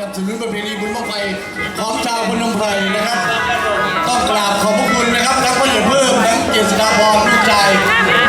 นับสนุนประเพณีบุญบั้งไฟของชาวพนมไพรนะครับ ต้องกราบขอบพระคุณนะครับทั้งพ่อใหญ่เพิ่มทั้งเจษฎาพรลูกชาย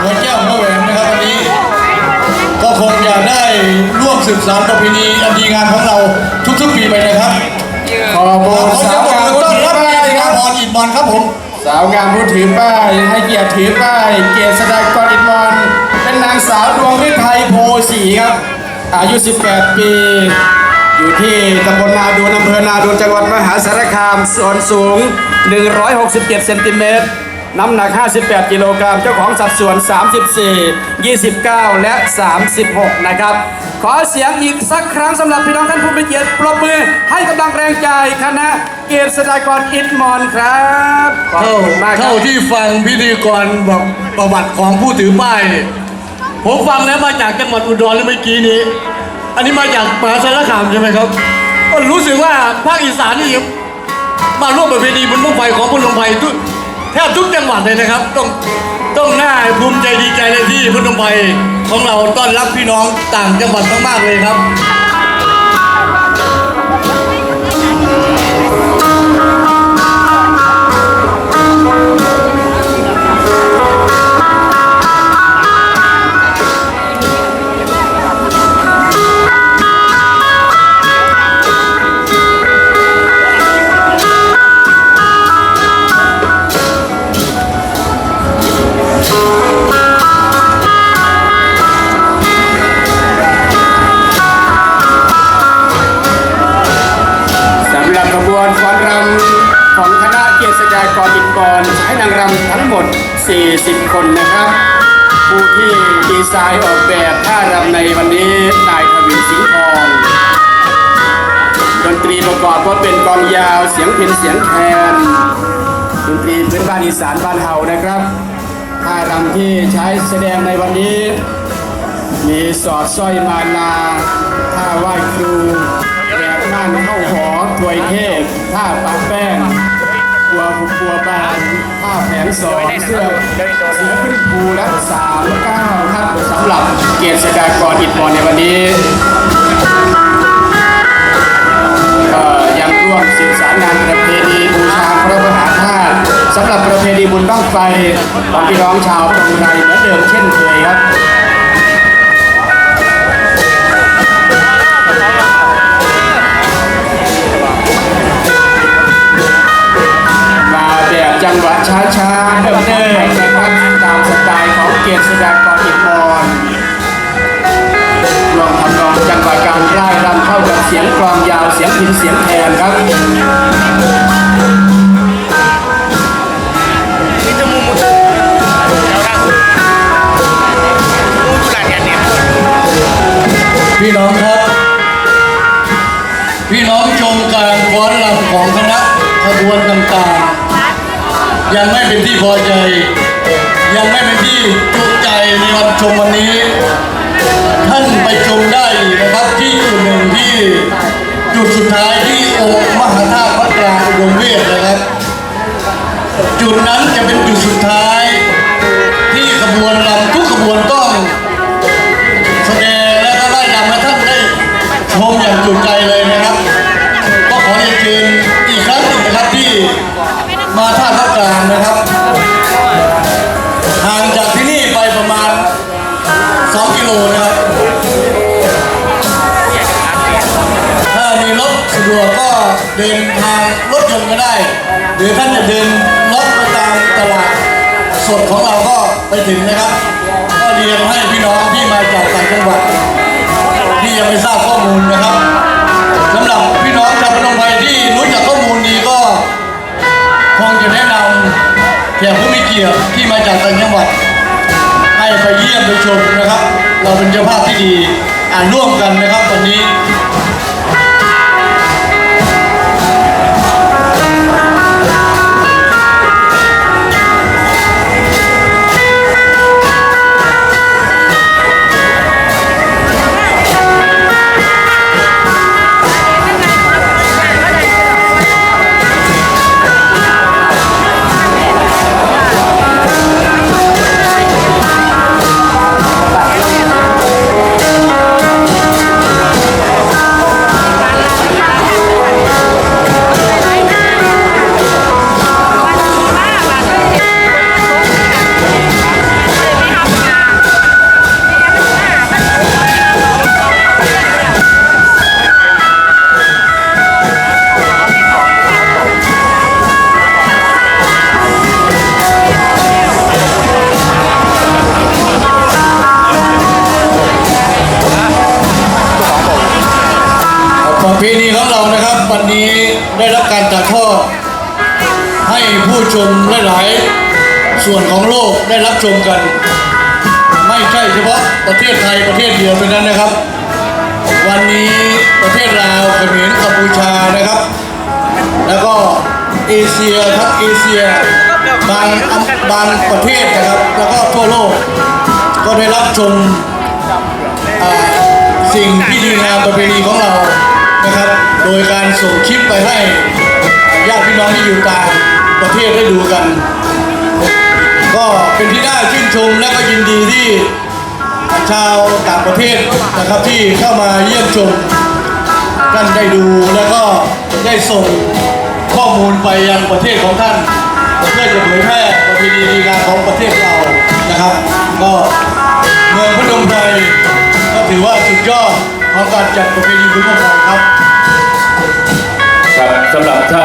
หัวแก้วพ่อแหวนนะครับวันนี้ ก็คงจะได้ร่วมสืบสานประเพณีอันดีงามของเราทุกๆปีไปนะครับขอบคุณสาวงามผู้ต้อนถือรับป้ายนายครับพรอินบอลครับผม สาวงามผู้ถือป้ายให้เกียรติถือป้ายเกียรติสดากรอินมอนเป็นนางสาวดวงฤทัยโพสีครับอายุ 18 ปี อยู่ที่ตำบลนาดูนอำเภอนาดูนจังหวัดมหาสารคามส่วนสูง 167 เซนติเมตร น้ำหนัก 58 กิโลกรัม เจ้าของสัดส่วน 34 29 และ 36 นะครับ ขอเสียงอีกสักครั้งสำหรับพี่น้องท่านผู้มีเกียรติปรบมือให้กำลังแรงใจคณะเกียรติสดากรอินมอนครับขอบเท่าคุณมากครัเท่าที่ฟังพิธีกรบอกประวัติของผู้ถือป้ายเนี่ยผมฟังแล้วมาจากจังหวัดอุดรเมื่อกี้นี้ อันนี้มาจากมหาสารคามใช่ไหมครับก็รู้สึกว่าภาคอีสานนี่มาร่วมประเพณีบุญบั้งไฟของพนมไฟทุกแทบทุกจังหวัดเลยนะครับ ต้องต้องน่าภูมิใจดีใจเลยที่พนมไฟของเราต้อนรับพี่น้องต่างจังหวัดมากๆเลยครับ เป็นกองยาวเสียงพินเสียงแคนดนตรีพื้นบ้านอีสานบ้านเฮานะครับท่ารำที่ใช้แสดงในวันนี้ มีสอดสร้อยมาลาท่าไหว้ครูแบบม่านเข้าหอถวยเทพท่าปะแป้งกัวผูกัวบานท่าแผนสองเสื้อเสือขึ้นภูและสามเก้าครับสำหรับเกียรติสดากรอิฐมอนในวันนี้ ก็ยังร่วมสืบสารงานประเพณีบูชาพระมหาธาตุสำหรับประเพณีบุญบ้างไฟของพี่น้องชาวตรงไรเหมือนเดิมเช่นเคยครับ ยาวเสียงพินเสียงแคนครับพี่น้องครับ พี่น้องชมการฟ้อนรำของคณะขบวนต่างๆ ยังไม่เป็นที่พอใจ ยังไม่เป็นที่จุใจในวันชมวันนี้ ท่านไปชมได้นะครับที่จุดหนึ่งที่ จุดสุดท้ายที่องค์มหาธาตุพระกลางอุดมเวทนะครับ จุดนั้นจะเป็นจุดสุดท้าย ที่ขบวนรำทุกขบวนต้องแสดงและก็ไล่นำให้ท่านได้ชมอย่างจุใจเลยนะครับก็ขอเรียนเชิญอีกครั้งหนึ่งนะครับที่มาท่าภาคกลางนะครับห่างจากที่นี่ไปประมาณ 2 กิโลนะครับะดวกก็เดินทางรถยนต์ก็ได้ หรือท่านจะเดินรถไปตามตลาดสดของเราก็ไปถึงนะครับ ก็เรียนให้พี่น้องที่มาจากต่างจังหวัดที่ยังไม่ทราบข้อมูลนะครับสำหรับพี่น้องชาวพนมไพรที่รู้จักข้อมูลดีก็คงจะแนะนำแขกผู้มีเกียรติที่มาจากต่างจังหวัด ให้ไปเยี่ยมไปชมนะครับ เราเป็นเจ้าภาพที่ดีอ่านร่วมกันนะครับวันนี้ ลายส่วนของโลกได้รับชมกัน ไม่ใช่เฉพาะประเทศไทยประเทศเดียวเท่านั้นนะครับ วันนี้ประเทศลาวเขมรกัมพูชานะครับ แล้วก็เอเชียทั้งเอเชียบางบางประเทศนะครับ แล้วก็ทั่วโลกก็ได้รับชมสิ่งที่ดีงามประเพณีของเรานะครับ โดยการส่งคลิปไปให้ญาติพี่น้องที่อยู่ต่าง ประเทศได้ดูกัน ก็เป็นที่น่าชื่นชมและก็ยินดีที่ชาวต่างประเทศนะครับที่เข้ามาเยี่ยมชมท่านได้ดูแล้วก็ได้ส่งข้อมูลไปยังประเทศของท่านเพื่อจะเผยแพร่ประเพณีดีงามของประเทศเรานะครับ ก็เมืองพนมไพรก็ถือว่าสุดยอดของการจัดประเพณีบุญบั้งไฟครับ ครับสำหรับถ้า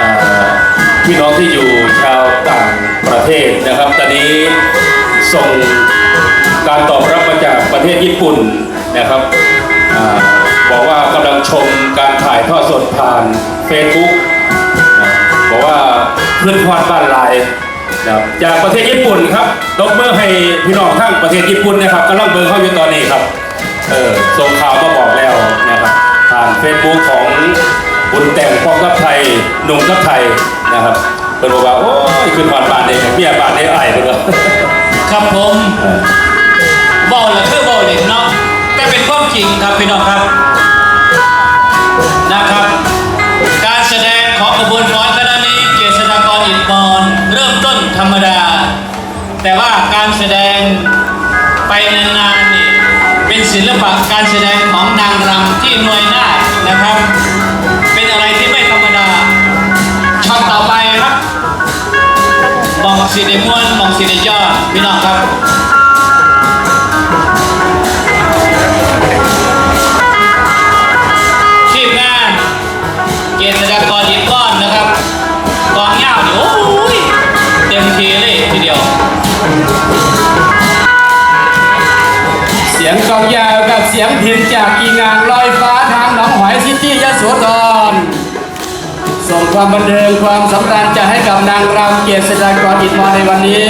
อ่อ พี่น้องที่อยู่ชาวต่างประเทศนะครับ ตอนนี้ส่งการตอบรับมาจากประเทศญี่ปุ่นนะครับอบอกว่ากำลังชมการถ่ายทอดสดผ่าน Facebook บอกว่าขึ้นพอดบ้านลายนะครับจากประเทศญี่ปุ่นครับตบมือให้พี่น้องทั้งประเทศญี่ปุ่นนะครับกำลังเบิร์เข้าอยู่ตอนนี้ครับเออส่งข่าวมาบอกแล้วนะครับผ่านเฟซบุ๊กของ บุญแต่งพ่อกับไทยหนุ่มกับไทยนะครับเพิ่นบอกว่าโอ้ยขึ้นผ่านบานเองเมียบานเองไอ้เพิ่นว่าครับผมบอกละคือบอกเด็กเนาะแต่เป็นความจริงครับพี่น้องครับนะครับ การแสดงของกระบวนฟ้อนคณะนี้เกษตรกรอินมอนเริ่มต้นธรรมดา แต่ว่าการแสดงไปนานๆนี่เป็นศิลปะการแสดงของนางรำที่หน่วยหน้านะครับ เป็นอะไรที่ไม่ธรรมดาช็อตต่อไปครับมองสีในมวนมองสีในยอดพี่น้องครับทีมงานเกษตรกรหินก้อนนะครับกองเงาเนี่ยโอ้ยเต็มทีเลยทีเดียว เสียงกองยาวกับเสียงพินจากอีงางลอยฟ้าทางหนองหอยซิตี้ยโสธร ส่งความบันเทิงความสำราญใจให้กับนางรำเกียรติศดากรอินมอในวันนี้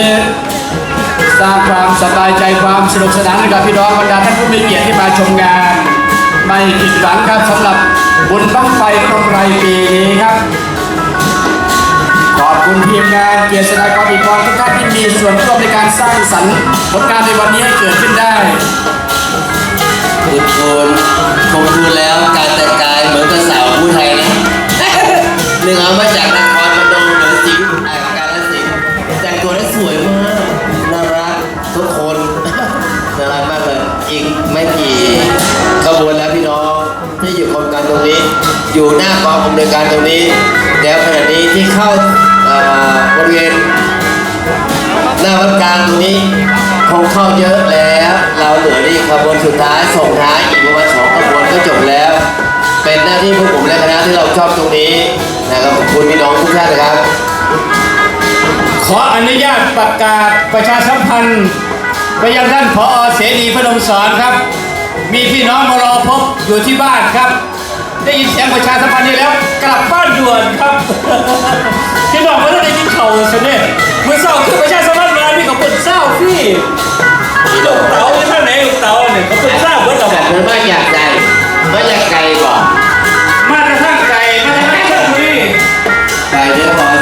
สร้างความสบายใจความสนุกสนานให้กับพี่น้องบรรดาท่านผู้มีเกียรติที่มาชมงาน ไม่ผิดหวังครับสำหรับบุญบั้งไฟพรหมไรปีนี้ครับขอบคุณทีมงานเกียรติศดากรอินมอทุกท่านที่มีส่วนร่วมในการสร้างสรรค์ผลงานในวันนี้ให้เกิดขึ้นได้คุณคุณคงดูแล้วการแต่งกายเหมือนกับสาวผู้ไทยนะ นึ่งเอามาจากนครพนมหรือสิงห์อ่ากาฬสินธุ์แต่งตัวได้สวยมาก น่ารักทุกคน น่ารักมากเลย อีกไม่กี่ขบวนแล้วพี่น้องที่อยู่กองการตรงนี้ อยู่หน้ากองอำนวยการตรงนี้ แล้วขณะนี้ที่เข้าเอ่อบริเวณหน้าวัดกลางตรงนี้คงเข้าเยอะแล้ว เราเหลือนี่ขบวนสุดท้ายส่งท้ายอีกประมาณสองขบวนก็จบแล้ว เป็นหน้าที่พวกผมและคณะที่เราชอบตรงนี้นะครับขอบคุณพี่น้องทุกท่านนะครับ ขออนุญาตประกาศประชาสัมพันธ์ไปยังท่านผอเสรีพนมสอนครับ มีพี่น้องมารอพบอยู่ที่บ้านครับ ได้ยินเสียงประชาสัมพันธ์นี้แล้ว กลับบ้านด่วนครับ พี่น้องไม่ได้ยินเขาสิเนี่ยเมื่อเศร้าคือประชาสัมพันธ์มาพี่เขาเป็นเศร้าพี่พี่ลูกเต๋าที่ท่านไหนลูกเต๋าเนี่ยเขาเป็นเศร้าเมื่อเราบอกหรือไม่อยากใจ ไม่ใช่ไก่บอกมาจะทั้งไก่มาจะทั้งเครื่องดนตรีไก่เยอะพอ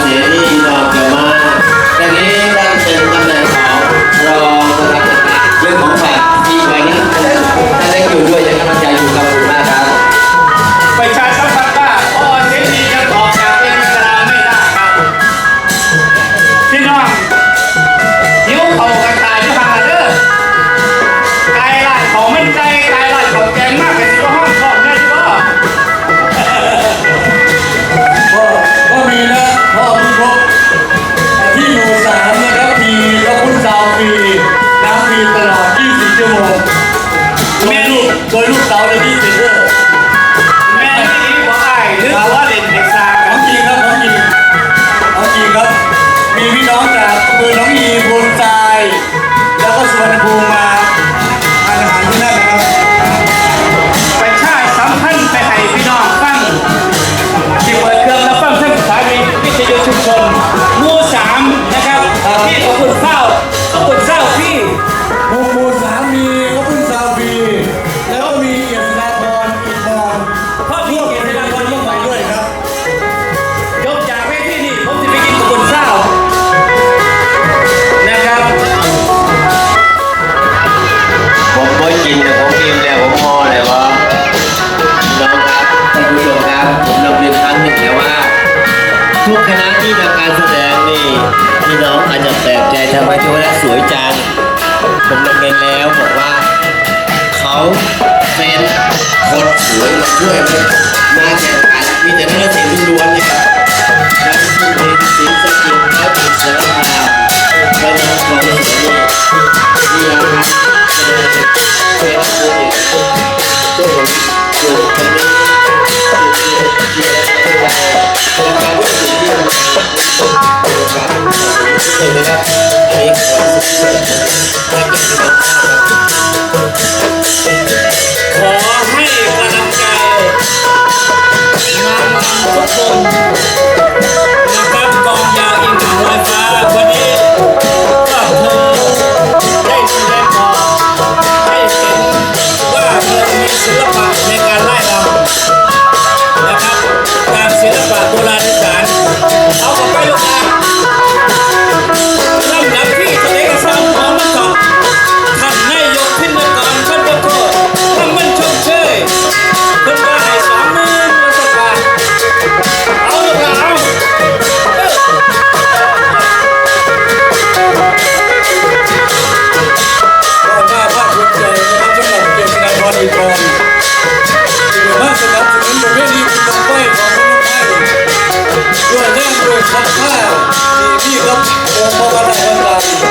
พี่กับองค์พระบรมราชา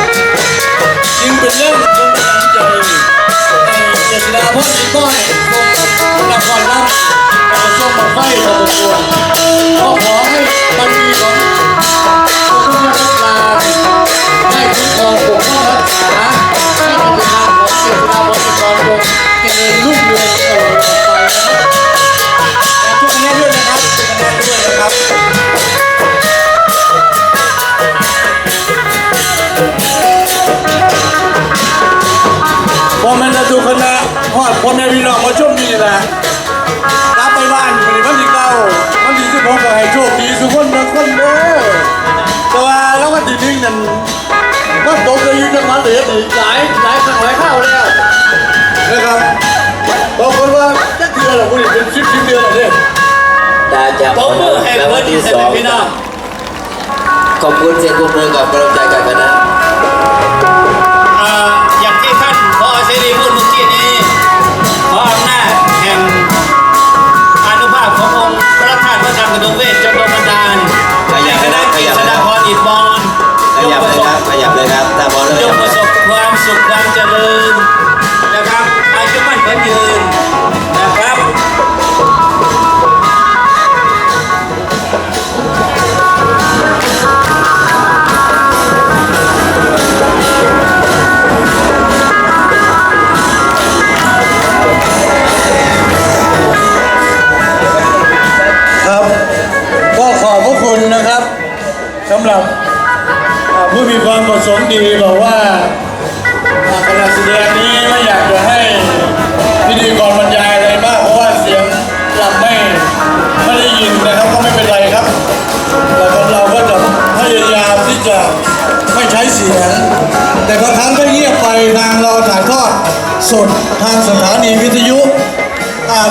จึงเป็นเรื่องจงบันดาลใจในเจษฎาพจน์ก้อยทรงนครรับการทรงบังไฟของประกวขอขอให้มันมีของผู้รักษาได้คุ้มครองปกป้องรักษา พอมันจะดูคณะฮอดพ่อแม่พี่น้องมาชมนี่แหละกลับไปบ้านวันนี้วันที่เก้าวันที่สิบหกก็ให้โชคดีทุกคนทุกคนเด้อแต่ว่าแล้ววันที่หนึ่งนั่นว่าตกจะอยู่จังหวัดเหนืออีกหลายหลายครั้งหลายข้าวแล้วนะครับบอกคนว่าจักเดือนละคนนี้เป็นสิบสิบเดือนแล้วเนี่ยตาจับผมมือให้แล้วเพื่วัอนที่สองขอบคุณเสียงกุมมือกับกำลังใจจากคณะ ยครับขยับเลยครับตาบอลเลยจคงรับประสบความสุขความเจริญนะครับอายุมั่นขวัญยืนนะครับครับ ก็ขอบพระคุณนะครับสำหรับอ่า ผู้มีความประสงค์ดีบอกว่าอ่าคณะแสดงนี้ไม่อยากจะให้พิธีกรบรรยายอะไรมากเพราะว่าเสียงลำไม่ไม่ได้ยินนะครับก็ไม่เป็นไรครับแต่คนเราก็จะพยายามที่จะไม่ใช้เสียง แต่บางครั้งก็เงียบไปทางเราถ่ายทอดสดทางสถานีวิทยุ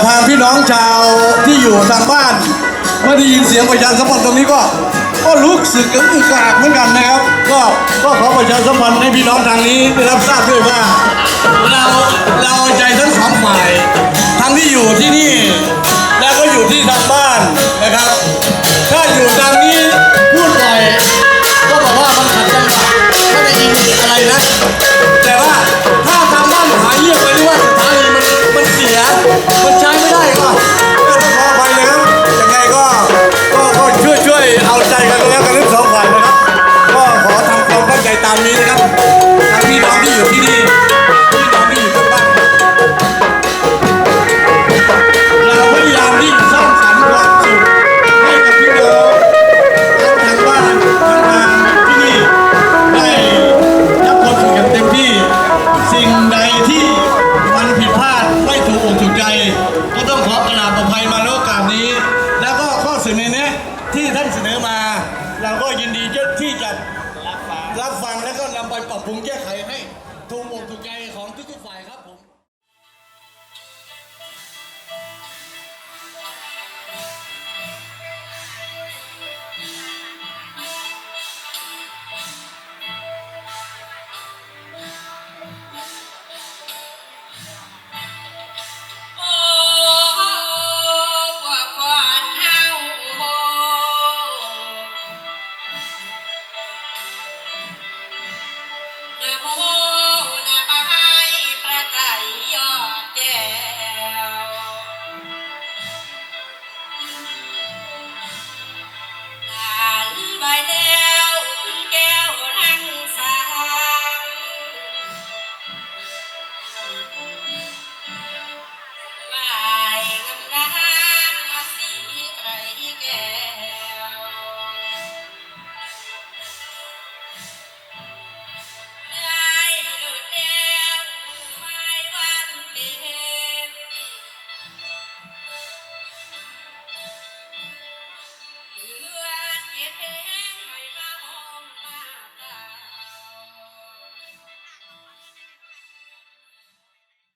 ทางพี่น้องชาวที่อยู่ทางบ้านเมื่อได้ยินเสียงประชาสัมพันธ์ตรงนี้ก็ ก็รู้สึกอึกอึกอักเหมือนกันนะครับ ก็ก็ขอประชาสัมพันธ์ให้พี่น้องทางนี้ได้รับทราบด้วยว่า เราเราเอาใจทั้งสองฝ่ายทั้งที่อยู่ที่นี่ แล้วก็อยู่ที่ทางบ้านนะครับ ถ้าอยู่ทางนี้พูดบ่อยก็บอกว่ามันขัดจังหวะไม่ได้ยินอะไรนะ แต่ว่าถ้าทางบ้านหายเงียบไปหรือว่าสถานีมันมันเสียมัน